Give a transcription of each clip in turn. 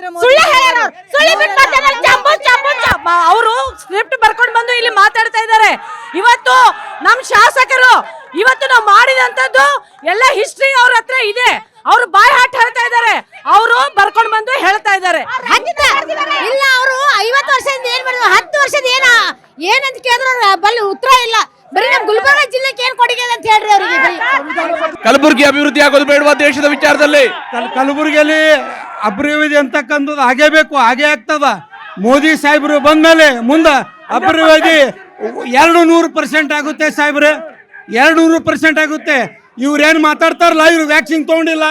ನರೇಂದ್ರ ಸುಳ್ಳು ಹೇಳ್ಯಾರ ಅವ್ರು. ಸ್ಕ್ರಿಪ್ಟ್ ಬರ್ಕೊಂಡು ಬಂದು ಇಲ್ಲಿ ಮಾತಾಡ್ತಾ ಇದ್ದಾರೆ. ಇವತ್ತು ನಮ್ಮ ಶಾಸಕರು ಇವತ್ತು ನಾವು ಮಾಡಿದಂತದ್ದು ಎಲ್ಲ ಹಿಸ್ಟ್ರಿ ಅವ್ರ ಹತ್ರ ಇದೆ. ಅವರು ಬಾಯ್ ಹಾಟ್ ಹೇಳ್ತಾ ಇದ್ದಾರೆ. ಅವರು ಬರ್ಕೊಂಡು ಬಂದು ಹೇಳ್ತಾ ಇದ್ದಾರೆ. ಇಲ್ಲ ಅವರು ಐವತ್ತು ವರ್ಷದಿಂದ ಏನ್ ಮಾಡಿದ್ರು? ಹತ್ತು ವರ್ಷದ ಏನ? ಏನಂತ ಕೇಳಿದ್ರು ಬಲ್ಲಿ ಉತ್ತರ ಇಲ್ಲ. ಬರೀ ನಮ್ ಗುಲ್ಬರ್ಗ ಜಿಲ್ಲೆಗೆ ಏನ್ ಕೊಡುಗೆ ಅಂತ ಹೇಳ್ರಿ ಅವ್ರಿಗೆ ಕಲ್ಬುರ್ಗಿ ಅಭಿವೃದ್ಧಿ ಆಗೋದು ಬೇಡವಾ ದೇಶದ ವಿಚಾರದಲ್ಲಿ? ಕಲಬುರಗಿಯಲ್ಲಿ ಅಭಿವೃದ್ಧಿ ಅಂತಕ್ಕಂಥದ್ದು ಆಗೇ ಬೇಕು, ಹಾಗೇ ಆಗ್ತದ. ಮೋದಿ ಸಾಹೇಬರು ಬಂದ್ಮೇಲೆ ಮುಂದೆ ಅಭಿವೃದ್ಧಿ ಎರಡು ನೂರು ಪರ್ಸೆಂಟ್ ಆಗುತ್ತೆ ಸಾಹೇಬ್ರೆ. ಎರಡು ನೂರು ಪರ್ಸೆಂಟ್ ಆಗುತ್ತೆ. ಇವ್ರೇನು ಮಾತಾಡ್ತಾರಲ್ಲ, ಇವ್ರು ವ್ಯಾಕ್ಸಿನ್ ತೊಗೊಂಡಿಲ್ಲ.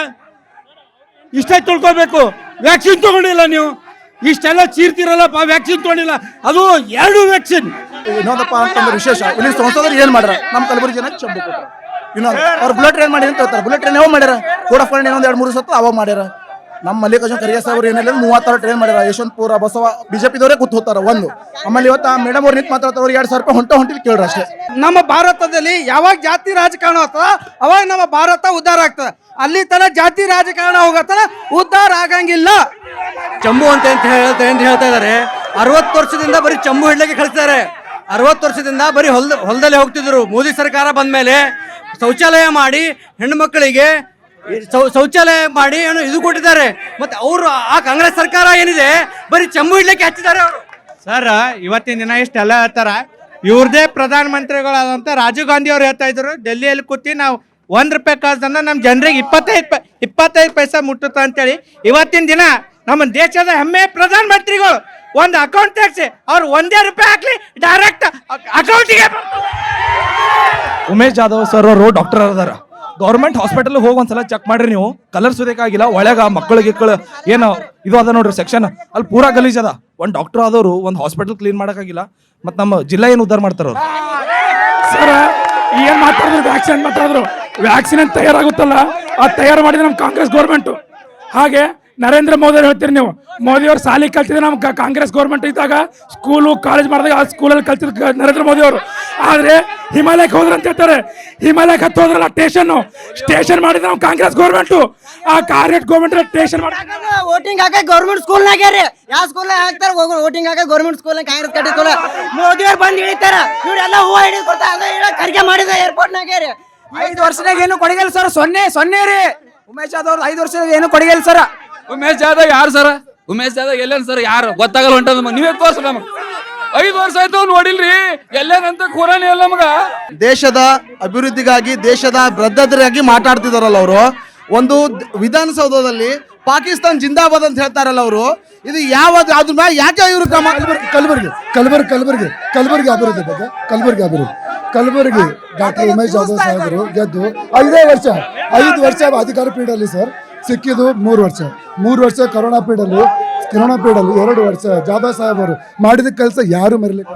ಇಷ್ಟೇ ತಿಳ್ಕೊಬೇಕು. ವ್ಯಾಕ್ಸಿನ್ ತೊಗೊಂಡಿಲ್ಲ ನೀವು. ಇಷ್ಟೆಲ್ಲ ಚೀರ್ತಿರಲ್ಲಪ್ಪ ವ್ಯಾಕ್ಸಿನ್ ತೊಗೊಂಡಿಲ್ಲ. ಅದು ಎರಡು ವ್ಯಾಕ್ಸಿನ್ ಇನ್ನೊಂದಪ್ಪ ಅಂತಂದ್ರೆ ವಿಶೇಷ. ಇಲ್ಲಿ ಸಂಸದರು ಏನು ಮಾಡ್ರ ನಮ್ಮ ಕಲಬುರಗಿ ಜನ ಚಂಬು ಕೊಟ್ಟರು ಇನ್ನೊಂದು ಅವ್ರು ಬುಲೆಟ್ ಟ್ರೈನ್ ಮಾಡಿ ಅಂತ ಹೇಳ್ತಾರೆ. ಬುಲೆಟ್ ಟ್ರೈನ್ ಯಾವಾಗ ಮಾಡ್ಯಾರ? ಕೋಡಫಂಡ್ ಇನ್ನೊಂದು ಎರಡು ಮೂರು ಸತ್ತು ಅವಾಗ ಮಾಡ್ಯಾರ. ನಮ್ಮ ಮಲ್ಲಿಕಾರ್ಜುನ ಖರ್ಗೆ ಅವ್ರು ಏನಿಲ್ಲ ಮೂವತ್ತಾರು ಟ್ರೈನ್ ಮಾಡ್ಯಾರ ಯಶವಂತಪುರ ಬಸವ ಬಿಜೆಪಿದವರೇ ಕೂತ್ ಹೋಗ್ತಾರ ಒಂದು. ಆಮೇಲೆ ಇವತ್ತು ಮೇಡಮ್ ಅವ್ರು ನಿಂತು ಮಾತಾಡ್ತಾರೆ ಅವ್ರು ಎರಡು ಸಾವಿರ ರೂಪಾಯಿ ಹೊಂಟ ಹೊಂಟಿಲ್ ಕೇಳ್ರಿ ಅಷ್ಟೇ. ನಮ್ಮ ಭಾರತದಲ್ಲಿ ಯಾವಾಗ ಜಾತಿ ರಾಜಕಾರಣ ಆಗ್ತದ ಅವಾಗ ನಮ್ಮ ಭಾರತ ಉದ್ಧಾರ ಆಗ್ತದ. ಅಲ್ಲಿ ತನ ಜಾತಿ ರಾಜಕಾರಣ ಹೋಗತ್ತಲ್ಲ ಉದ್ಧಾರ ಆಗಂಗಿಲ್ಲ. ಚಂಬು ಅಂತ ಅಂತ ಹೇಳ್ತಾ ಅಂತ ಹೇಳ್ತಾ ಇದಾರೆ ಅರವತ್ತು ವರ್ಷದಿಂದ ಬರೀ ಚಂಬು ಹಿಡ್ಲಿಕ್ಕೆ ಕಳಿಸ್ತಾರೆ. ಅರವತ್ತು ವರ್ಷದಿಂದ ಬರೀ ಹೊಲ್ದ ಹೊಲದಲ್ಲಿ ಹೋಗ್ತಿದ್ರು. ಮೋದಿ ಸರ್ಕಾರ ಬಂದ ಮೇಲೆ ಶೌಚಾಲಯ ಮಾಡಿ ಹೆಣ್ಣು ಮಕ್ಕಳಿಗೆ ಶೌಚಾಲಯ ಮಾಡಿ ಏನೋ ಇದು ಕೊಟ್ಟಿದ್ದಾರೆ. ಮತ್ತೆ ಅವರು ಆ ಕಾಂಗ್ರೆಸ್ ಸರ್ಕಾರ ಏನಿದೆ ಬರೀ ಚಂಬು ಇಡ್ಲಿಕ್ಕೆ ಹಚ್ಚಿದ್ದಾರೆ ಅವರು. ಸರ್ ಇವತ್ತಿನ ದಿನ ಇಷ್ಟೆಲ್ಲ ಹೇಳ್ತಾರ. ಇವ್ರದೇ ಪ್ರಧಾನ ಮಂತ್ರಿಗಳಾದಂತ ರಾಜೀವ್ ಗಾಂಧಿ ಅವ್ರು ಹೇಳ್ತಾ ಇದ್ರು ಡೆಲ್ಲಿಯಲ್ಲಿ ಕೂತಿ ನಾವು ಒಂದ್ ರೂಪಾಯಿ ಕಾಸನ್ನ ನಮ್ಮ ಜನರಿಗೆ ಇಪ್ಪತ್ತೈದು ಇಪ್ಪತ್ತೈದು ಪೈಸಾ ಮುಟ್ಟುತ್ತ ಅಂತೇಳಿ ಇವತ್ತಿನ ದಿನ ನಮ್ಮ ದೇಶದ ಹೆಮ್ಮೆ ಪ್ರಧಾನ ಮಂತ್ರಿಗಳು. ಒಂದು ಅಕೌಂಟ್ ತೆಗ್ಸಿ ಅವ್ರು ಒಂದೇ ರೂಪಾಯಿ ಹಾಕ್ಲಿ ಡೈರೆಕ್ಟ್ ಅಕೌಂಟಿಗೆ ಉಮೇಶ್ ಜಾಧವ್ ಸರ್ ಅವರು ಡಾಕ್ಟರ್ ಅದಾರ ಗೌರ್ಮೆಂಟ್ ಹಾಸ್ಪಿಟಲ್ ಹೋಗಿ ಒಂದ್ಸಲ ಚೆಕ್ ಮಾಡ್ರಿ ನೀವು. ಕಲರ್ ಸುದೇಕಾಗಿಲ್ಲ ಒಳಗ ಮಕ್ಕಳು ಗಿಕ್ಕಳು ಏನು ಇದು ಅದ ನೋಡ್ರಿ ಸೆಕ್ಷನ್ ಅಲ್ಲಿ ಪೂರಾ ಗಲೀಜ್ ಅದ. ಒಂದ್ ಡಾಕ್ಟರ್ ಆದವರು ಒಂದ್ ಹಾಸ್ಪಿಟಲ್ ಕ್ಲೀನ್ ಮಾಡಕ್ಕಾಗಿಲ್ಲ. ಮತ್ ನಮ್ಮ ಜಿಲ್ಲಾ ಏನು ಉದ್ದಾರ ಮಾಡ್ತಾರ ಸರ್, ಏನ್ ಮಾತಾಡಿದ್ರು? ವ್ಯಾಕ್ಸಿನ್ ಮಾತಾಡಿದ್ರು? ವ್ಯಾಕ್ಸಿನ್ ತಯಾರಾಗುತ್ತಲ್ಲ? ಆ ತಯಾರು ಮಾಡಿದ ನಮ್ಮ ಕಾಂಗ್ರೆಸ್ ಗೌರ್ಮೆಂಟ್ ಹಾಗೆ ನರೇಂದ್ರ ಮೋದಿ ಅವ್ರು ಹೇಳ್ತೀರಿ ನೀವು. ಮೋದಿ ಅವ್ರು ಸಾಲಿ ಕಲ್ತಿದ್ರೆ ನಮ್ಮ ಕಾ- ಕಾಂಗ್ರೆಸ್ ಗೌರ್ಮೆಂಟ್ ಇದ್ದಾಗ ಸ್ಕೂಲು ಕಾಲೇಜ್ ಮಾಡಿದಾಗ ಆ ಸ್ಕೂಲಲ್ಲಿ ಕಲ್ತಿದ್ರು ನರೇಂದ್ರ ಮೋದಿ ಅವರು. ಆದರೆ ಹಿಮಾಲಯಕ್ಕೆ ಹೋದ್ರ ಅಂತ ಹೇಳ್ತಾರೆ. ಹಿಮಾಲಯಕ್ಕೆ ಹತ್ತು ಹೋದ್ರಲ್ಲ ಸ್ಟೇಷನ್ ಸ್ಟೇಷನ್ ಮಾಡಿದ್ರೆ ನಾವು ಕಾಂಗ್ರೆಸ್ ಗೌರ್ಮೆಂಟು ಆ ಕಾರ್ಯಟ್ ಗೌರ್ಮೆಂಟ್ ಸ್ಟೇಷನ್ ಮಾಡಿ ವೋಟಿಂಗ್ ಹಾಕ ಗೌರ್ಮೆಂಟ್ ಸ್ಕೂಲ್ ರೀ ಯಾವ ಸ್ಕೂಲ್ ಹಾಕ್ತಾರ? ವೋಟಿಂಗ್ ಹಾಕ ಗೌರ್ಮೆಂಟ್ ಸ್ಕೂಲ್ ಕಾಂಗ್ರೆಸ್ ಕಟ್ಟಿ ಸ್ಕೂಲ್ ಮೋದಿ ಅವ್ರು ಬಂದು ಇಳಿತಾರ. ಇವ್ರೆಲ್ಲ ಹೂವು ಹಿಡಿದು ಕೊಡ್ತಾರ. ಅದ ಹೇಳ ಖರ್ಗೆ ಮಾಡಿದ ಏರ್ಪೋರ್ಟ್ ರೀ ಐದು ವರ್ಷದಾಗ ಏನು ಕೊಡಗಿಲ್ಲ ಸರ್ ಸೊನ್ನೆ ಸೊನ್ನೆ ರೀ. ಉಮೇಶ್ ಯಾದವ್ ಐದು ವರ್ಷದಾಗ ಏನು ಕೊಡಗಿಲ್ಲ ಸರ್ ಉಮೇಶ್ ಜಾಧವ್ ಯಾರು ಸರ್? ಉಮೇಶ್ ಜಾಧವ್ ಎಲ್ಲೇನ್ ಸರ್? ಯಾರು? ಗೊತ್ತಾಗಲ್ಲ ಹೊಂಟದ ನಮಗೆ. ನೀವೇ ತೋರ್ಸ ನಮಗೆ. ಐದು ವರ್ಷ ಆಯ್ತು ನೋಡಿಲ್ರಿ. ಎಲ್ಲೇನಂತ ಕೂರನೇ ಇಲ್ಲ ನಮಗ. ದೇಶದ ಅಭಿವೃದ್ಧಿಗಾಗಿ ದೇಶದ ಬದ್ಧತೆಗಾಗಿ ಮಾತಾಡ್ತಿದಾರಲ್ಲ ಅವರು. ಒಂದು ವಿಧಾನಸೌಧದಲ್ಲಿ ಪಾಕಿಸ್ತಾನ್ ಜಿಂದಾಬಾದ್ ಅಂತ ಹೇಳ್ತಾರಲ್ಲ ಅವರು. ಇದು ಯಾವ ಅದ್ರ ಮ್ಯಾಲೆ ಯಾಕೆ ಇವರು ಕ್ರಮ ಕಲಬುರಗಿ ಕಲಬುರಗಿ ಕಲಬುರಗಿ ಕಲಬುರಗಿ ಅಭಿವೃದ್ಧಿ ಬಗ್ಗೆ ಕಲಬುರಗಿ ಅಭಿವೃದ್ಧಿ. ಕಲಬುರಗಿ ಡಾಕ್ಟರ್ ಉಮೇಶ್ ಜಾಧವ್ ಸಾಹೇಬರು ಗೆದ್ದು ಐದೇ ವರ್ಷ ಐದು ವರ್ಷ ಅಧಿಕಾರ ಪೀಠದಲ್ಲಿ ಸರ್. ಸಿಕ್ಕಿದ್ದು ಮೂರು ವರ್ಷ. ಮೂರು ವರ್ಷ ಕರೋನಾ ಪೀಡಲ್ಲಿ ಕರೋನಾ ಪೀಡಲ್ಲಿ ಎರಡು ವರ್ಷ. ಜಾಧವ್ ಸಾಹೇಬರು ಮಾಡಿದ ಕೆಲಸ ಯಾರು ಮರಿಲಿಕ್ಕೆ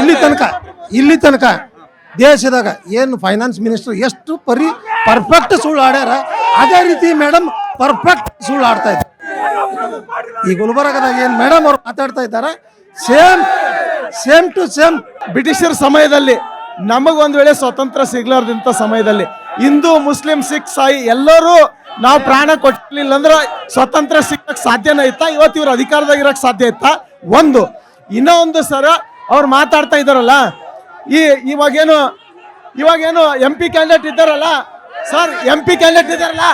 ಇಲ್ಲಿ ತನಕ ಇಲ್ಲಿ ತನಕ ದೇಶದಾಗ ಏನು ಫೈನಾನ್ಸ್ ಮಿನಿಸ್ಟರ್ ಎಷ್ಟು ಪರಿ ಪರ್ಫೆಕ್ಟ್ ಸುಳ್ಳು ಆಡ್ಯಾರ, ಅದೇ ರೀತಿ ಮೇಡಮ್ ಪರ್ಫೆಕ್ಟ್ ಸುಳ್ಳು ಆಡ್ತಾ ಇದ್ದಾರೆ ಈ ಗುಲ್ಬರ್ಗದಾಗ ಏನು ಮೇಡಮ್ ಅವ್ರು ಮಾತಾಡ್ತಾ ಇದ್ದಾರೆ ಸೇಮ್ ಸೇಮ್ ಟು ಸೇಮ್ ಬ್ರಿಟಿಷರ್ ಸಮಯದಲ್ಲಿ ನಮಗೊಂದು ವೇಳೆ ಸ್ವತಂತ್ರ ಸಿಗ್ಲಾರ್ದಂಥ ಸಮಯದಲ್ಲಿ ಹಿಂದೂ, ಮುಸ್ಲಿಂ, ಸಿಖ್, ಸಾಯಿ ಎಲ್ಲರೂ ನಾವು ಪ್ರಾಣ ಕೊಟ್ಟಿರ್ಲಿಲ್ಲ ಅಂದ್ರೆ ಸ್ವತಂತ್ರ ಸಿಕ್ಕಕ್ಕೆ ಸಾಧ್ಯನೇ ಇತ್ತ. ಇವತ್ತು ಇವ್ರು ಅಧಿಕಾರದಾಗ ಇರಕ್ಕೆ ಸಾಧ್ಯ ಇತ್ತ? ಒಂದು. ಇನ್ನೂ ಒಂದು ಸರ ಅವ್ರು ಮಾತಾಡ್ತಾ ಇದ್ದಾರಲ್ಲ ಈ ಇವಾಗೇನು ಇವಾಗೇನು ಎಂ ಪಿ ಕ್ಯಾಂಡಿಡೇಟ್ ಇದ್ದಾರಲ್ಲ ಸರ್ ಎಂ ಪಿ ಕ್ಯಾಂಡಿಡೇಟ್ ಇದ್ದಾರಲ್ಲ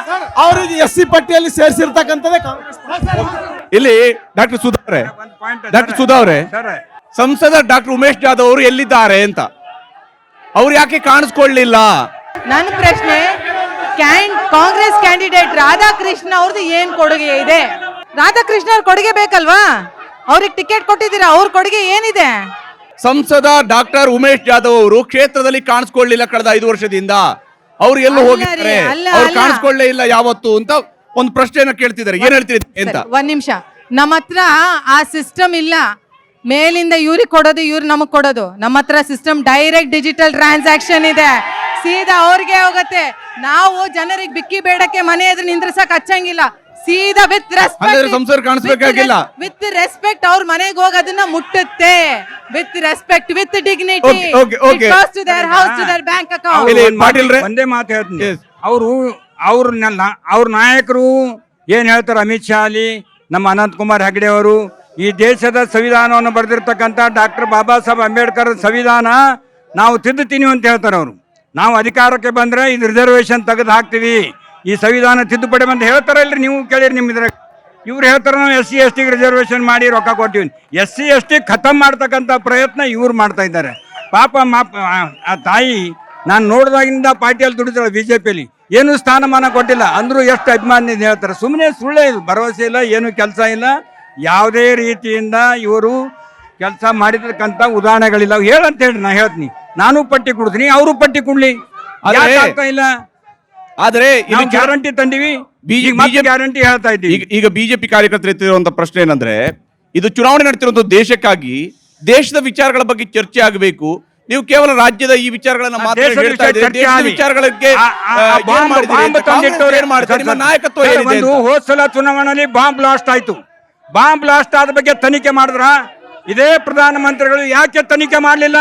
ಅವ್ರಿಗೆ ಎಸ್ ಸಿ ಪಟ್ಟಿಯಲ್ಲಿ ಸೇರಿಸಿರ್ತಕ್ಕಂಥದ್ದೇ ಕಾಂಗ್ರೆಸ್ ಇಲ್ಲಿ ಡಾಕ್ಟರ್ ಸುಧಾ ಅವರೇ ಡಾಕ್ಟರ್ ಸುಧಾ ಅವರೇ ಸಂಸದ ಡಾಕ್ಟರ್ ಉಮೇಶ್ ಜಾಧವ್ ಅವರು ಎಲ್ಲಿದ್ದಾರೆ ಅಂತ? ಅವ್ರು ಯಾಕೆ ಕಾಣಿಸ್ಕೊಳ್ಳಿಲ್ಲ? ನನ್ನ ಪ್ರಶ್ನೆ ಕಾಂಗ್ರೆಸ್ ಕ್ಯಾಂಡಿಡೇಟ್ ರಾಧಾಕೃಷ್ಣ ಅವ್ರದ್ದು ಏನ್ ಕೊಡುಗೆ ಇದೆ? ರಾಧಾಕೃಷ್ಣ ಅವ್ರ ಕೊಡುಗೆ ಬೇಕಲ್ವಾ? ಅವ್ರಿಗೆ ಟಿಕೆಟ್ ಕೊಟ್ಟಿದ್ದೀರಾ? ಅವ್ರ ಕೊಡುಗೆ ಏನಿದೆ? ಸಂಸದ ಡಾಕ್ಟರ್ ಉಮೇಶ್ ಜಾಧವ್ ಅವರು ಕ್ಷೇತ್ರದಲ್ಲಿ ಕಾಣಿಸ್ಕೊಳ್ಳಿಲ್ಲ ಕಳೆದ ಐದು ವರ್ಷದಿಂದ. ಅವ್ರು ಎಲ್ಲೂ ಹೋಗಿದ್ದಾರೆ ಅವ್ರು ಕಾಣಿಸ್ಕೊಳ್ಳೇ ಇಲ್ಲ ಯಾವತ್ತು ಅಂತ ಒಂದು ಪ್ರಶ್ನೆಯನ್ನ ಕೇಳ್ತಿದ್ದಾರೆ. ಏನ್ ಹೇಳ್ತೀರಿ ಅಂತ? ಒಂದ್ ನಿಮಿಷ. ನಮ್ಮ ಹತ್ರ ಆ ಸಿಸ್ಟಮ್ ಇಲ್ಲ. ಮೇಲಿಂದ ಇವ್ರಿಗೆ ಕೊಡೋದು ಇವ್ರು ನಮಗ್ ಕೊಡೋದು. ನಮ್ಮ ಹತ್ರ ಸಿಸ್ಟಮ್ ಡೈರೆಕ್ಟ್ ಡಿಜಿಟಲ್ ಟ್ರಾನ್ಸಾಕ್ಷನ್ ಇದೆ. ಸೀದಾ ಅವ್ರಿಗೆ ಹೋಗತ್ತೆ. ನಾವು ಜನರಿಗೆ ಬಿಕ್ಕಿ ಬೇಡಕ್ಕೆ ಮನೆ ಎದುರು ನಿಂದ್ರಸಕ್ ಹಚ್ಚಂಗಿಲ್ಲ. ಸೀದಾ ವಿತ್ ಹಾಗಾದ್ರೆ ಸಂಸಾರ ಕಾಣಿಸ್ಬೇಕಾಗಿಲ್ಲ. ವಿತ್ ರೆಸ್ಪೆಕ್ಟ್ ಅವ್ರ ಮನೆಗೆ ಹೋಗಿ ಅದನ್ನ ಮುಟ್ಟುತ್ತೆ. With respect with dignity Okay, okay, okay. To their house to their bank account ಇಲ್ಲಿ ಪಾಟೀಲ್ರೆ? ಒಂದೇ ಮಾತು ಹೇಳ್ತೀನಿ. Yes. ಅವರು ಅವ್ರ ಅವ್ರ ನಾಯಕರು ಏನ್ ಹೇಳ್ತಾರೆ ಅಮಿತ್ ಶಾ ಅಲ್ಲಿ ನಮ್ಮ ಅನಂತ್ ಕುಮಾರ್ ಹೆಗಡೆ ಅವರು ಈ ದೇಶದ ಸಂವಿಧಾನವನ್ನು ಬರೆದಿರ್ತಕ್ಕಂಥ ಡಾಕ್ಟರ್ ಬಾಬಾ ಸಾಹೇಬ್ ಅಂಬೇಡ್ಕರ್ ಸಂವಿಧಾನ ನಾವು ತಿದ್ದುತ್ತೀನಿ ಅಂತ ಹೇಳ್ತಾರೆ ಅವರು. ನಾವು ಅಧಿಕಾರಕ್ಕೆ ಬಂದ್ರೆ ಇದು ರಿಸರ್ವೇಶನ್ ತೆಗೆದು ಹಾಕ್ತೀವಿ. ಈ ಸಂವಿಧಾನ ತಿದ್ದುಪಡಿ ಅಂತ ಹೇಳ್ತಾರಲ್ರಿ ನೀವು ಕೇಳಿರಿ ನಿಮ್ಮ ಇದ್ರಾಗ. ಇವ್ರು ಹೇಳ್ತಾರೆ ನಾವು ಎಸ್ ಸಿ, ಎಸ್ ಟಿಗೆ ರಿಸರ್ವೇಶನ್ ಮಾಡಿ ರೊಕ್ಕ ಕೊಡ್ತೀವಿ. ಎಸ್ ಸಿ, ಎಸ್ ಟಿ ಖತಮ್ ಮಾಡ್ತಕ್ಕಂಥ ಪ್ರಯತ್ನ ಇವ್ರು ಮಾಡ್ತಾ ಇದ್ದಾರೆ. ಪಾಪ ಮಾಪ ಆ- ತಾಯಿ ನಾನು ನೋಡಿದಾಗಿಂದ ಪಾರ್ಟಿಯಲ್ಲಿ ದುಡಿತಾಳೆ ಬಿ ಜೆ ಪಿಯಲ್ಲಿ ಏನು ಸ್ಥಾನಮಾನ ಕೊಟ್ಟಿಲ್ಲ. ಅಂದರೂ ಎಷ್ಟು ಅಭಿಮಾನಿ ಹೇಳ್ತಾರೆ. ಸುಮ್ಮನೆ ಸುಳ್ಳೇ ಇದು. ಭರವಸೆ ಇಲ್ಲ, ಏನು ಕೆಲಸ ಇಲ್ಲ. ಯಾವುದೇ ರೀತಿಯಿಂದ ಇವರು ಕೆಲಸ ಮಾಡಿದಕ್ಕಂಥ ಉದಾಹರಣೆಗಳಿಲ್ಲ. ಹೇಳಂತ ಹೇಳಿ ನಾನು ಹೇಳ್ತೀನಿ. ನಾನು ಪಟ್ಟಿ ಕೊಡ್ತೀನಿ ಅವರು ಪಟ್ಟಿ ಕೊಡ್ಲಿ. ಇಲ್ಲ? ಆದ್ರೆ ಗ್ಯಾರಂಟಿ ತಂದಿವಿ ಗ್ಯಾರಂಟಿ ಹೇಳ್ತಾ ಇದ್ದೀವಿ. ಈಗ ಬಿಜೆಪಿ ಕಾರ್ಯಕರ್ತರು ಎತ್ತಿರುವಂತ ಪ್ರಶ್ನೆ ಏನಂದ್ರೆ ಇದು ಚುನಾವಣೆ ನಡೆತಿರುವಂತ ದೇಶಕ್ಕಾಗಿ ದೇಶದ ವಿಚಾರಗಳ ಬಗ್ಗೆ ಚರ್ಚೆ ಆಗಬೇಕು. ನೀವು ಕೇವಲ ರಾಜ್ಯದ ಈ ವಿಚಾರಗಳನ್ನ ಮಾತ್ರ ಹೇಳ್ತಾ ವಿಚಾರಗಳಿಗೆ ನಾಯಕತ್ವ ಏನಿದೆ? ಹೋದ್ ಸಲ ಚುನಾವಣೆಯಲ್ಲಿ ಬಾಂಬ್ ಬ್ಲಾಸ್ಟ್ ಆಯ್ತು. ಬಾಂಬ್ ಬ್ಲಾಸ್ಟ್ ಆದ ಬಗ್ಗೆ ತನಿಖೆ ಮಾಡಿದ್ರ? ಇದೇ ಪ್ರಧಾನಮಂತ್ರಿಗಳು ಯಾಕೆ ತನಿಖೆ ಮಾಡಲಿಲ್ಲ?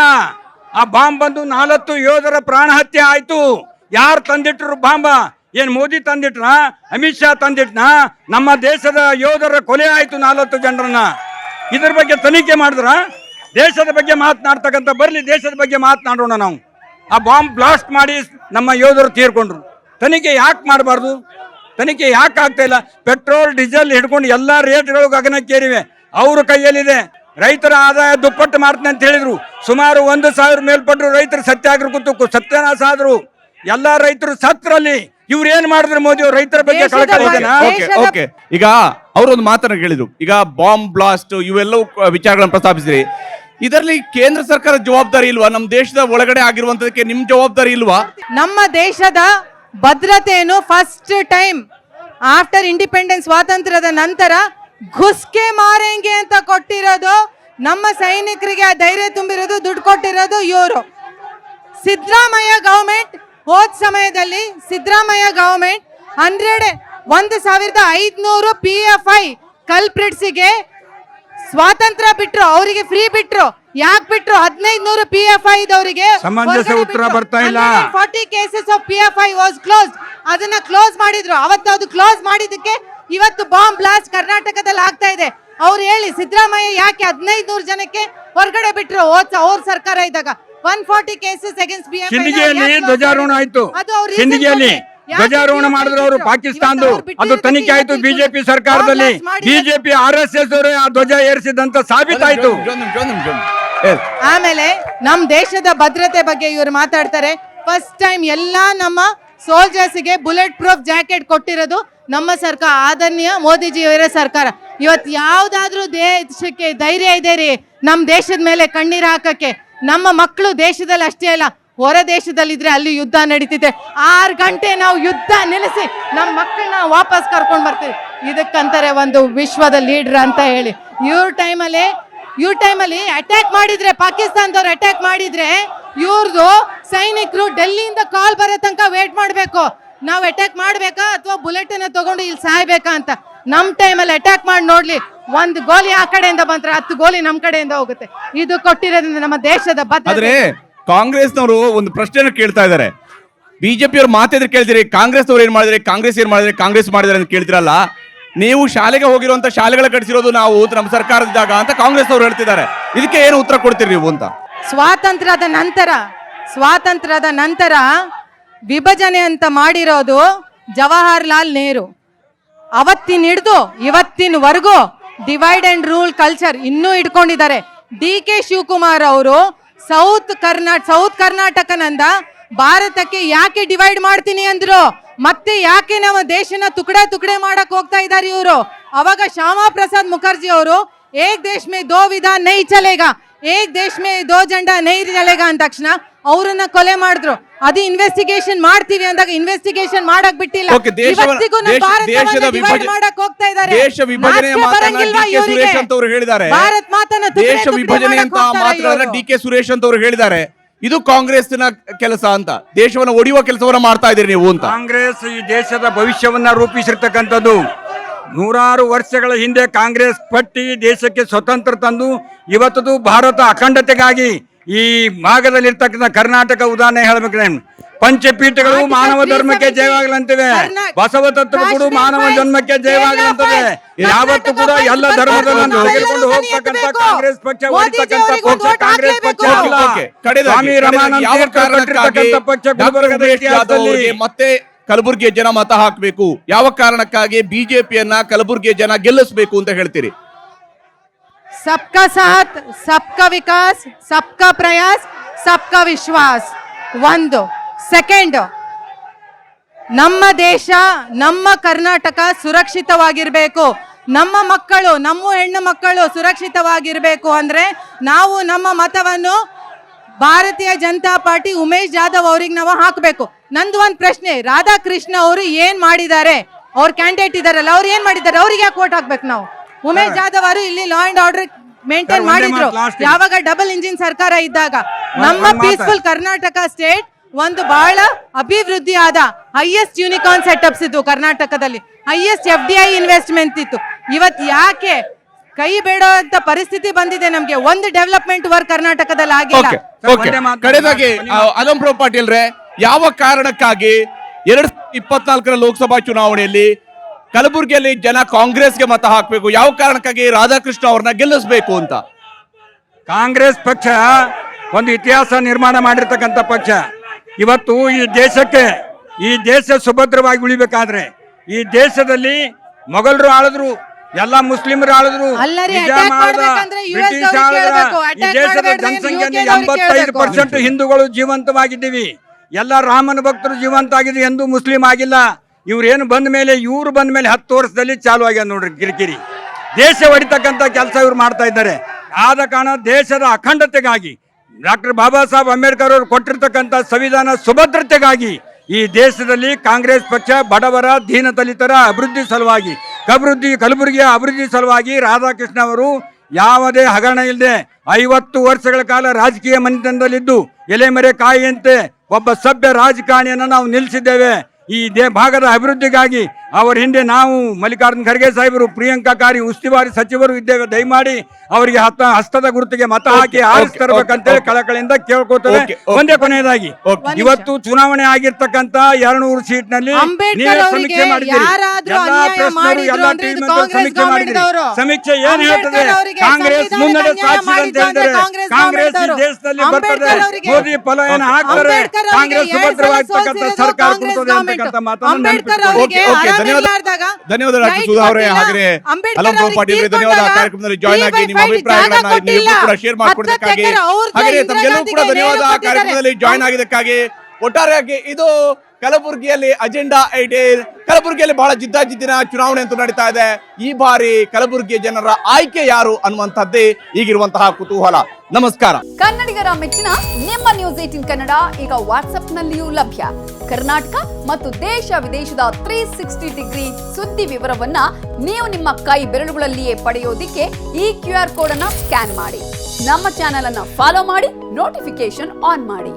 ಆ ಬಾಂಬ್ ಬಂದು ನಾಲ್ಕು ಯೋಧರ ಪ್ರಾಣ ಹತ್ಯೆ ಆಯ್ತು. ಯಾರು ತಂದಿಟ್ರು ಬಾಂಬ? ಏನ್ ಮೋದಿ ತಂದಿಟ್ನ? ಅಮಿತ್ ಶಾ ತಂದಿಟ್ನ? ನಮ್ಮ ದೇಶದ ಯೋಧರ ಕೊಲೆ ಆಯ್ತು ನಾಲ್ಕು ಜನರನ್ನ. ಇದ್ರ ಬಗ್ಗೆ ತನಿಖೆ ಮಾಡಿದ್ರ? ದೇಶದ ಬಗ್ಗೆ ಮಾತನಾಡ್ತಕ್ಕಂಥ ಬರ್ಲಿ ದೇಶದ ಬಗ್ಗೆ ಮಾತನಾಡೋಣ ನಾವು. ಆ ಬಾಂಬ್ ಬ್ಲಾಸ್ಟ್ ಮಾಡಿ ನಮ್ಮ ಯೋಧರು ತೀರ್ಕೊಂಡ್ರು. ತನಿಖೆ ಯಾಕೆ ಮಾಡಬಾರ್ದು? ತನಿಖೆ ಯಾಕೆ ಆಗ್ತಾ ಇಲ್ಲ? ಪೆಟ್ರೋಲ್, ಡೀಸೆಲ್ ಹಿಡ್ಕೊಂಡು ಎಲ್ಲ ರೇಟ್ಗಳು ಗಗನಕ್ಕೇರಿವೆ. ಅವ್ರ ಕೈಯಲ್ಲಿದೆ. ರೈತರ ಆದಾಯ ದುಪ್ಪಟ್ಟು ಮಾಡ್ತೀನಿ ಅಂತ ಹೇಳಿದ್ರು. ಸುಮಾರು ಒಂದು ಸಾವಿರ ಮೇಲ್ಪಟ್ಟರು ರೈತರು ಸತ್ಯಾಗ್ರ ಕೂತು ಸತ್ಯನಾಶ ಆದ್ರು ಎಲ್ಲಾ ರೈತರು ಸತ್ರಲ್ಲಿ ಇವ್ರು ಏನ್ ಮಾಡಿದ್ರು ಮೋದಿ ಅವ್ರು ರೈತರ ಬಗ್ಗೆ ಕಳಕಳಿ ಓಕೆ ಈಗ ಅವರೊಂದು ಮಾತನ್ನ ಕೇಳಿದ್ರು. ಈಗ ಬಾಂಬ್ ಬ್ಲಾಸ್ಟ್ ಇವೆಲ್ಲವೂ ವಿಚಾರಗಳನ್ನು ವಿಚಾರಗಳನ್ನ ಪ್ರಸ್ತಾಪಿಸಿದ್ರಿ. ಇದರಲ್ಲಿ ಕೇಂದ್ರ ಸರ್ಕಾರ ಜವಾಬ್ದಾರಿ ಇಲ್ವಾ? ನಮ್ಮ ದೇಶದ ಒಳಗಡೆ ಆಗಿರುವಂತದಕ್ಕೆ ನಿಮ್ ಜವಾಬ್ದಾರಿ ಇಲ್ವಾ? ನಮ್ಮ ದೇಶದ ಭದ್ರತೆಯನ್ನು ಫಸ್ಟ್ ಟೈಮ್ ಆಫ್ಟರ್ ಇಂಡಿಪೆಂಡೆನ್ಸ್ ಸ್ವಾತಂತ್ರ್ಯದ ನಂತರ ಘುಸ್ಕೆ ಮಾರೆಂಗೆ ಅಂತ ಕೊಟ್ಟಿರೋದು ನಮ್ಮ ಸೈನಿಕರಿಗೆ ಆ ಧೈರ್ಯ ತುಂಬಿರೋದು ದುಡ್ಡು ಕೊಟ್ಟಿರೋದು ಇವರು. ಸಿದ್ದರಾಮಯ್ಯ ಗೌರ್ಮೆಂಟ್ ಹೋದ ಸಮಯದಲ್ಲಿ ಸಿದ್ದರಾಮಯ್ಯ ಗೌರ್ಮೆಂಟ್ ಹಂಡ್ರೆಡ್ ಒಂದು ಸಾವಿರದ ಐದುನೂರು ಪಿ ಎಫ್ ಐ ಕಲ್ಪ್ರಿಡ್ಸಿಗೆ ಸ್ವಾತಂತ್ರ್ಯ ಬಿಟ್ರು ಅವರಿಗೆ ಫ್ರೀ ಬಿಟ್ರು. ಯಾಕೆ ಬಿಟ್ರು? ಹದಿನೈದು ನೂರು ಪಿ ಎಫ್ ಐ ಇದವರಿಗೆ ಉತ್ತರ ಬರ್ತಾ ಇಲ್ಲ. Forty cases of P F I was close ಅದನ್ನ ಕ್ಲೋಸ್ ಮಾಡಿದ್ರು. ಅವತ್ತು ಅದು ಕ್ಲೋಸ್ ಮಾಡಿದಕ್ಕೆ ಇವತ್ತು ಬಾಂಬ್ ಬ್ಲಾಸ್ಟ್ ಕರ್ನಾಟಕದಲ್ಲಿ ಆಗ್ತಾ ಇದೆ. ಅವ್ರು ಹೇಳಿ ಸಿದ್ದರಾಮಯ್ಯ ಯಾಕೆ ಹದಿನೈದು ನೂರು ಜನಕ್ಕೆ ಹೊರಗಡೆ ಬಿಟ್ರು? ಅವ್ರ ಸರ್ಕಾರ ಇದ್ದಾಗ one forty cases against B ಧ್ವಜಾರೋಹಣ ಆಯ್ತು. ಸಿಂಧಿಗೆಯಲ್ಲಿ ಧ್ವಜಾರೋಹಣ ಮಾಡಿದ್ರು ಅವರು? ಪಾಕಿಸ್ತಾನದು. ಅದು ತನಿಖೆ ಆಯ್ತು ಬಿಜೆಪಿ ಸರ್ಕಾರದಲ್ಲಿ. ಬಿಜೆಪಿ ಆರ್ ಎಸ್ ಎಸ್ ಅವರು ಆ ಧ್ವಜ ಏರಿಸಿದಂತ ಸಾಬೀತಾಯ್ತು. ಆಮೇಲೆ ನಮ್ ದೇಶದ ಭದ್ರತೆ ಬಗ್ಗೆ ಇವರು ಮಾತಾಡ್ತಾರೆ. ಫಸ್ಟ್ ಟೈಮ್ ಎಲ್ಲಾ ನಮ್ಮ ಸೋಲ್ಜರ್ಸ್ಗೆ ಬುಲೆಟ್ ಪ್ರೂಫ್ ಜಾಕೆಟ್ ಕೊಟ್ಟಿರೋದು ನಮ್ಮ ಸರ್ಕಾರ, ಆದರಣೀಯ ಮೋದಿಜಿಯವರ ಸರ್ಕಾರ. ಇವತ್ತು ಯಾವುದಾದ್ರೂ ದೇಶಕ್ಕೆ ಧೈರ್ಯ ಇದೆ ರೀ ನಮ್ಮ ದೇಶದ ಮೇಲೆ ಕಣ್ಣೀರು ಹಾಕಕ್ಕೆ. ನಮ್ಮ ಮಕ್ಕಳು ದೇಶದಲ್ಲಿ ಅಷ್ಟೇ ಅಲ್ಲ, ಹೊರ ದೇಶದಲ್ಲಿದ್ರೆ ಅಲ್ಲಿ ಯುದ್ಧ ನಡೀತಿದೆ. ಆರು ಗಂಟೆ ನಾವು ಯುದ್ಧ ನಿಲ್ಲಿಸಿ ನಮ್ಮ ಮಕ್ಕಳನ್ನ ವಾಪಸ್ ಕರ್ಕೊಂಡು ಬರ್ತೀವಿ. ಇದಕ್ಕಂತಾರೆ ಒಂದು ವಿಶ್ವದ ಲೀಡರ್ ಅಂತ ಹೇಳಿ. ಇವ್ರ ಟೈಮಲ್ಲಿ ಇವ್ರ ಟೈಮಲ್ಲಿ ಅಟ್ಯಾಕ್ ಮಾಡಿದ್ರೆ, ಪಾಕಿಸ್ತಾನದವ್ರು ಅಟ್ಯಾಕ್ ಮಾಡಿದ್ರೆ ಇವ್ರದ್ದು ಸೈನಿಕರು ಡೆಲ್ಲಿಯಿಂದ ಕಾಲ್ ಬರೋ ತನಕ ವೇಟ್ ಮಾಡಬೇಕು. ನಾವು ಅಟ್ಯಾಕ್ ಮಾಡ್ಬೇಕಾ ಅಥವಾ ಬುಲೆಟ್ ಅನ್ನ ತಗೊಂಡು ಇಲ್ಲಿ ಸಾಯ್ಬೇಕಾ ಅಂತ? ನಮ್ ಟೈಮಲ್ಲಿ ಅಟ್ಯಾಕ್ ಮಾಡಿ ನೋಡ್ಲಿ ಒಂದ್ ಗೋಲಿ ಆ ಕಡೆಯಿಂದ ಬಂದ್ರೆ ಹತ್ತು ಗೋಲಿ ನಮ್ ಕಡೆಯಿಂದ ಹೋಗುತ್ತೆ. ಇದು ಕೊಟ್ಟಿರೋದ್ರಿಂದ ನಮ್ಮ ದೇಶದ ಆದ್ರೆ ಕಾಂಗ್ರೆಸ್ನವರು ಒಂದು ಪ್ರಶ್ನೆನ ಕೇಳ್ತಾ ಇದ್ದಾರೆ. ಬಿಜೆಪಿ ಅವ್ರು ಮಾತಾದ್ರೆ ಕೇಳ್ತೀರಿ ಕಾಂಗ್ರೆಸ್ ಅವ್ರು ಏನ್ ಮಾಡಿದ್ರೆ ಕಾಂಗ್ರೆಸ್ ಏನ್ ಮಾಡಿದ್ರೆ ಕಾಂಗ್ರೆಸ್ ಮಾಡಿದ್ರೆ ಅಂತ ಕೇಳ್ತಿರಲ್ಲ? ನೀವು ಶಾಲೆಗೆ ಹೋಗಿರುವಂತ ಶಾಲೆಗಳ ಕಟ್ಟಿಸಿರೋದು ನಾವು ನಮ್ಮ ಸರ್ಕಾರದಿದ್ದಾಗ ಅಂತ ಕಾಂಗ್ರೆಸ್ ಅವರು ಹೇಳ್ತಿದ್ದಾರೆ. ಇದಕ್ಕೆ ಏನು ಉತ್ತರ ಕೊಡ್ತೀರಿ ನೀವು ಅಂತ? ಸ್ವಾತಂತ್ರ್ಯದ ನಂತರ ಸ್ವಾತಂತ್ರ್ಯದ ನಂತರ ವಿಭಜನೆ ಅಂತ ಮಾಡಿರೋದು ಜವಾಹರ್ಲಾಲ್ ನೆಹರು. ಅವತ್ತಿನ ಹಿಡಿದು ಇವತ್ತಿನವರೆಗೂ ಡಿವೈಡ್ ಅಂಡ್ ರೂಲ್ ಕಲ್ಚರ್ ಇನ್ನೂ ಇಟ್ಕೊಂಡಿದ್ದಾರೆ ಡಿ ಕೆ ಶಿವಕುಮಾರ್ ಅವರು ಸೌತ್ ಕರ್ನಾಟಕ ಸೌತ್ ಕರ್ನಾಟಕನಂದ ಭಾರತಕ್ಕೆ ಯಾಕೆ ಡಿವೈಡ್ ಮಾಡ್ತೀನಿ ಅಂದ್ರು? ಮತ್ತೆ ಯಾಕೆ ನಮ್ಮ ದೇಶನ ತುಕಡೆ ತುಕಡೆ ಮಾಡಕ್ ಹೋಗ್ತಾ ಇದ್ದಾರೆ ಇವರು? ಅವಾಗ ಶ್ಯಾಮಾ ಪ್ರಸಾದ್ ಮುಖರ್ಜಿ ಅವರು, ಏಕ್ ದೇಶ್ ಮೇ ದೋ ವಿಧಾನ ನೈ ಚಲೇಗಾ, ಏಕ್ ದೇಶ್ ಮೇ ದೋ ಜಂಡ ನೈ ಚಲೇಗಾ ಅಂದ ತಕ್ಷಣ ಅವ್ರನ್ನ ಕೊಲೆ ಮಾಡಿದ್ರು. ಅದು ಇನ್ವೆಸ್ಟಿಗೇಷನ್ ಮಾಡ್ತೀವಿ ಅಂದಾಗ ಇನ್ವೆಸ್ಟಿಗೇಷನ್ ಮಾಡಕ್ ಬಿಟ್ಟಿಲ್ಲ. ಇವತ್ತಿಗೂ ನಮ್ಮ ದೇಶ- ಭಾರತವನ್ನ ದೇಶದ ವಿಭಜನೆ ಮಾಡಕ್ ಹೋಗ್ತಾ ಇದ್ದಾರೆ. ದೇಶ ವಿಭಜನೆ ಬರಂಗಿಲ್ವಾ ಇವ್ರಿಗೆ? ಅವ್ರು ಹೇಳಿದ್ದಾರೆ. ಭಾರತ್ ಮಾತನ್ನ ದೇಶ ವಿಭಜನೆ ಅಂತ ಮಾತ್ರ ಮಾತುಗಳನ್ನ. ಡಿ ಕೆ ಸುರೇಶ್ ಅಂತ ಅವ್ರು ಹೇಳಿದ್ದಾರೆ. ಇದು ಕಾಂಗ್ರೆಸ್ನ ಕೆಲಸ ಅಂತ. ದೇಶವನ್ನ ಒಡೆಯುವ ಕೆಲಸವನ್ನ ಮಾಡ್ತಾ ಇದೀರಿ ನೀವು ಅಂತ. ಕಾಂಗ್ರೆಸ್ ಈ ದೇಶದ ಭವಿಷ್ಯವನ್ನ ರೂಪಿಸಿರ್ತಕ್ಕಂಥದ್ದು. ನೂರಾರು ವರ್ಷಗಳ ಹಿಂದೆ ಕಾಂಗ್ರೆಸ್ ಪಟ್ಟಿ ದೇಶಕ್ಕೆ ಸ್ವತಂತ್ರ ತಂದು ಇವತ್ತದು ಭಾರತ ಅಖಂಡತೆಗಾಗಿ ಈ ಭಾಗದಲ್ಲಿರ್ತಕ್ಕಂಥ ಕರ್ನಾಟಕ ಉದಾಹರಣೆ ಹೇಳ್ಬೇಕು ನಾನು. ಪಂಚಪೀಠಗಳು ಮಾನವ ಧರ್ಮಕ್ಕೆ 370 ಜಯವಾಗಲಂತಿವೆ. ಬಸವ ತತ್ವ ಕೂಡ ಮಾನವ ಜನ್ಮಕ್ಕೆ ಜಯವಾಗಲಂತಿವೆ. ಜಯವಾಗಲಂತದೆ ಯಾವತ್ತು ಕೂಡ ಎಲ್ಲ ಧರ್ಮಗಳನ್ನು. ತೆಗೆದುಕೊಂಡು ಹೋಗ್ತಕ್ಕಂಥ ಕಾಂಗ್ರೆಸ್ ಪಕ್ಷ ಅವರಿಗೆ ಪಕ್ಷ ಕಾಂಗ್ರೆಸ್ ಪಕ್ಷ ಸ್ವಾಮಿ ರಮಾನಂದ ಯಾವ ತೀರ್ಥರು ಕಾರಣಕ್ಕಾಗಿ ಪಕ್ಷ ಗುಲ್ಬರ್ಗದ ಇತಿಹಾಸದಲ್ಲಿ. ಮತ್ತೆ ಕಲಬುರಗಿಯ ಜನ ಮತ ಹಾಕಬೇಕು. ಯಾವ ಕಾರಣಕ್ಕಾಗಿ ಬಿಜೆಪಿಯನ್ನ ಕಲಬುರಗಿಯ ಜನ ಗೆಲ್ಲಿಸಬೇಕು ಅಂತ ಹೇಳ್ತೀರಿ? सबका साथ सबका विकास सबका प्रयास सबका ವಿಶ್ವಾಸ್ ಒಂದು ಸೆಕೆಂಡ್ ನಮ್ಮ ದೇಶ ನಮ್ಮ ಕರ್ನಾಟಕ ಸುರಕ್ಷಿತವಾಗಿರ್ಬೇಕು ನಮ್ಮ ಮಕ್ಕಳು ನಮ್ಮ ಹೆಣ್ಣು ಮಕ್ಕಳು ಸುರಕ್ಷಿತವಾಗಿರ್ಬೇಕು ಅಂದ್ರೆ ನಾವು ನಮ್ಮ ಮತವನ್ನು ಭಾರತೀಯ ಜನತಾ ಪಾರ್ಟಿ ಉಮೇಶ್ ಜಾಧವ್ ಅವ್ರಿಗೆ ನಾವು ಹಾಕಬೇಕು ನಂದು ಒಂದು ಪ್ರಶ್ನೆ ರಾಧಾಕೃಷ್ಣ ಅವರು ಏನ್ ಮಾಡಿದ್ದಾರೆ ಅವ್ರ ಕ್ಯಾಂಡಿಡೇಟ್ ಇದಾರಲ್ಲ ಅವ್ರು ಏನ್ ಮಾಡಿದ್ದಾರೆ ಅವ್ರಿಗೆ ಯಾಕೆ ವೋಟ್ ಹಾಕ್ಬೇಕು ನಾವು ಉಮೇಶ್ ಜಾಧವ್ ಅವರು ಇಲ್ಲಿ ಲಾ ಅಂಡ್ ಆರ್ಡರ್ ಮೇಂಟೈನ್ ಮಾಡಿದ್ರು. ಯಾವಾಗ ಡಬಲ್ ಇಂಜಿನ್ ಸರ್ಕಾರ ಇದ್ದಾಗ. ನಮ್ಮ ಪೀಸ್ಫುಲ್ ಕರ್ನಾಟಕ ಸ್ಟೇಟ್ ಒಂದು ಬಹಳ ಅಭಿವೃದ್ಧಿ ಆದ ಹೈಯೆಸ್ಟ್ ಯೂನಿಕಾರ್ನ್ ಸೆಟಪ್ಸ್ ಇತ್ತು ಕರ್ನಾಟಕದಲ್ಲಿ. Highest F D I investment ಇತ್ತು. ಇವತ್ ಯಾಕೆ ಕೈ ಬೇಡೋ ಪರಿಸ್ಥಿತಿ ಬಂದಿದೆ ನಮ್ಗೆ? ಒಂದು ಡೆವಲಪ್ಮೆಂಟ್ ವರ್ಕ್ ಕರ್ನಾಟಕದಲ್ಲಿ ಆಗಿಲ್ಲ. ಕಡೆದಾಗಿ ಅಲಂಪ್ರೋ ಪಾಟೀಲ್ ರೇ ಯಾವ ಕಾರಣಕ್ಕಾಗಿ ಎರಡ್ ಇಪ್ಪತ್ನಾಲ್ಕರ ಲೋಕಸಭಾ ಚುನಾವಣೆಯಲ್ಲಿ ಕಲಬುರಗಿಯಲ್ಲಿ ಜನ ಕಾಂಗ್ರೆಸ್ಗೆ ಮತ ಹಾಕಬೇಕು. ಯಾವ ಕಾರಣಕ್ಕಾಗಿ ರಾಧಾಕೃಷ್ಣ ಅವ್ರನ್ನ ಗೆಲ್ಲಿಸಬೇಕು ಅಂತ? ಕಾಂಗ್ರೆಸ್ ಪಕ್ಷ ಒಂದು ಇತಿಹಾಸ ನಿರ್ಮಾಣ ಮಾಡಿರ್ತಕ್ಕಂಥ ಪಕ್ಷ. ಇವತ್ತು ಈ ದೇಶಕ್ಕೆ ಈ ದೇಶ ಸುಭದ್ರವಾಗಿ ಉಳಿಬೇಕಾದ್ರೆ ಈ ದೇಶದಲ್ಲಿ ಮೊಘಲರು ಆಳಿದ್ರು ಎಲ್ಲ ಮುಸ್ಲಿಮರು ಆಳಿದ್ರು ಬ್ರಿಟಿಷ್ ದವ್ರಿಗೆ ಈ ದೇಶದ ಜನಸಂಖ್ಯೆಯಲ್ಲಿ ಎಂಬತ್ತೈದು. ಪರ್ಸೆಂಟ್ ಹಿಂದೂಗಳು ಜೀವಂತವಾಗಿದ್ದೀವಿ. ಎಲ್ಲ ರಾಮನ ಭಕ್ತರು ಜೀವಂತ ಆಗಿದ್ವಿ ಎಂದು ಮುಸ್ಲಿಂ ಆಗಿಲ್ಲ. ಇವ್ರೇನು ಬಂದ ಮೇಲೆ, ಇವ್ರು ಬಂದ ಮೇಲೆ ಹತ್ತು ವರ್ಷದಲ್ಲಿ ಚಾಲು ಆಗ್ಯದ ನೋಡ್ರಿ ಕಿರಿಕಿರಿ. ದೇಶ ಹೊಡಿತಕ್ಕಂಥ ಕೆಲಸ ಇವ್ರು ಮಾಡ್ತಾ ಇದ್ದಾರೆ. ಆದ ಕಾರಣ ದೇಶದ ಅಖಂಡತೆಗಾಗಿ, ಡಾಕ್ಟರ್ ಬಾಬಾ ಸಾಹೇಬ್ ಅಂಬೇಡ್ಕರ್ ಅವರು ಕೊಟ್ಟಿರ್ತಕ್ಕಂಥ ಸಂವಿಧಾನ ಸುಭದ್ರತೆಗಾಗಿ ಈ ದೇಶದಲ್ಲಿ ಕಾಂಗ್ರೆಸ್ ಪಕ್ಷ ಬಡವರ ದೀನದಲಿತರ ಅಭಿವೃದ್ಧಿ ಸಲುವಾಗಿ, ಅಭಿವೃದ್ಧಿ, ಕಲಬುರಗಿಯ ಅಭಿವೃದ್ಧಿ ಸಲುವಾಗಿ ರಾಧಾಕೃಷ್ಣ ಅವರು ಯಾವುದೇ ಹಗರಣ ಇಲ್ಲದೆ ಐವತ್ತು ವರ್ಷಗಳ ಕಾಲ ರಾಜಕೀಯ ಮನೆತನದಲ್ಲಿದ್ದು ಎಲೆಮರೆ ಕಾಯಿಯಂತೆ ಒಬ್ಬ ಸಭ್ಯ ರಾಜಕಾರಣಿಯನ್ನು ನಾವು ನಿಲ್ಲಿಸಿದ್ದೇವೆ. ಈ ದೇ ಭಾಗದ ಅಭಿವೃದ್ಧಿಗಾಗಿ ಅವರ ಹಿಂದೆ ನಾವು ಮಲ್ಲಿಕಾರ್ಜುನ ಖರ್ಗೆ ಸಾಹೇಬರು ಪ್ರಿಯಾಂಕಾ ಕಾರಿ ಉಸ್ತುವಾರಿ ಸಚಿವರು ಇದ್ದೇವೆ. ದಯಮಾಡಿ ಅವರಿಗೆ ಹತ್ತ ಹಸ್ತದ ಗುರುತಿಗೆ ಮತ ಹಾಕಿ Okay, ಆರಿಸಿ ತರಬೇಕಂತೇಳಿ ಕಳಕಳಿಯಿಂದ ಕೇಳ್ಕೊತೇವೆ. ಒಂದೇ ಕೊನೆಯದಾಗಿ. ಇವತ್ತು ಚುನಾವಣೆ ಆಗಿರ್ತಕ್ಕಂತ ಎರಡ್ನೂರು ಸೀಟ್ನಲ್ಲಿ ಅಂಬೇಡ್ಕರ್ ನೀವೇ ಅವರಿಗೆ ಸಮೀಕ್ಷೆ ಮಾಡಿದ್ದೀರಿ. ಸಮೀಕ್ಷೆ ಏನ್ ಹೇಳ್ತದೆ? ಕಾಂಗ್ರೆಸ್ ಮುನ್ನಡೆ ಸಾಧಿಸಿದೆ ಅಂತ ಮಾಡಿದ್ರು ಹೇಳಿದ್ರೆ ಕಾಂಗ್ರೆಸ್. ದೇಶದಲ್ಲಿ ಬರ್ತದೆ. ಮೋದಿ ಫಲ ಏನ ಹಾಕ್ತಾರೆ? ಕಾಂಗ್ರೆಸ್ ಸುಭದ್ರವಾಗಿರ್ತಕ್ಕಂಥ ಸರ್ಕಾರ ಕೊಡ್ತದೆ ಓಕೆ, ಆರಾಮ ಧನ್ಯವಾದ. ಡಾಕ್ಟರ್ ಸುಧಾ ಅವರೇ ಹಾಗೆ ಅಂಬೇಡ್ಕರ್ ಅವರಿಗೆ ಪಾಟೀಲ್ ಧನ್ಯವಾದ ಕಾರ್ಯಕ್ರಮದಲ್ಲಿ ಜಾಯ್ನ್ ಆಗಿ ನಿಮ್ಮ ಅಭಿಪ್ರಾಯಗಳನ್ನ ನೀವು ಕೂಡ ಶೇರ್ ಮಾಡ್ಕೊಡೋದಕ್ಕಾಗಿ ಹಾಗೆ ತಮಗೆಲ್ಲರೂ ಕೂಡ ಧನ್ಯವಾದ ಕಾರ್ಯಕ್ರಮದಲ್ಲಿ. ಜಾಯ್ನ್ ಆಗಿದ್ದಕ್ಕಾಗಿ ಒಟ್ಟಾರೆಯಾಗಿ ಇದು ಕಲಬುರಗಿಯಲ್ಲಿ ಅಜೆಂಡಾ ಐಟಿ ಕಲಬುರಗಿಯಲ್ಲಿ ಬಹಳ ಜಿದ್ದಾಜಿದ್ದಿನ ಚುನಾವಣೆ ಅಂತೂ ನಡೀತಾ ಇದೆ. ಈ ಬಾರಿ ಕಲಬುರಗಿಯ ಜನರ ಆಯ್ಕೆ ಯಾರು ಅನ್ನುವಂಥದ್ದೇ ಈಗಿರುವಂತಹ ಕುತೂಹಲ. ನಮಸ್ಕಾರ. ಕನ್ನಡಿಗರ ಮೆಚ್ಚಿನ ನಿಮ್ಮ ನ್ಯೂಸ್ ಏಟಿನ್ ಕನ್ನಡ ಈಗ ವಾಟ್ಸ್ಆಪ್ನಲ್ಲಿಯೂ ಲಭ್ಯ. ಕರ್ನಾಟಕ ಮತ್ತು ದೇಶ ವಿದೇಶದ ತ್ರೀ ಸಿಕ್ಸ್ಟಿ ಡಿಗ್ರಿ ಸುದ್ದಿ ವಿವರವನ್ನ ನೀವು ನಿಮ್ಮ ಕೈ ಬೆರಳುಗಳಲ್ಲಿಯೇ ಪಡೆಯೋದಿಕ್ಕೆ ಈ ಕ್ಯೂ ಆರ್ ಕೋಡ್ ಅನ್ನ ಸ್ಕ್ಯಾನ್ ಮಾಡಿ. ನಮ್ಮ ಚಾನೆಲ್ ಅನ್ನ ಫಾಲೋ ಮಾಡಿ ನೋಟಿಫಿಕೇಶನ್ ಆನ್ ಮಾಡಿ.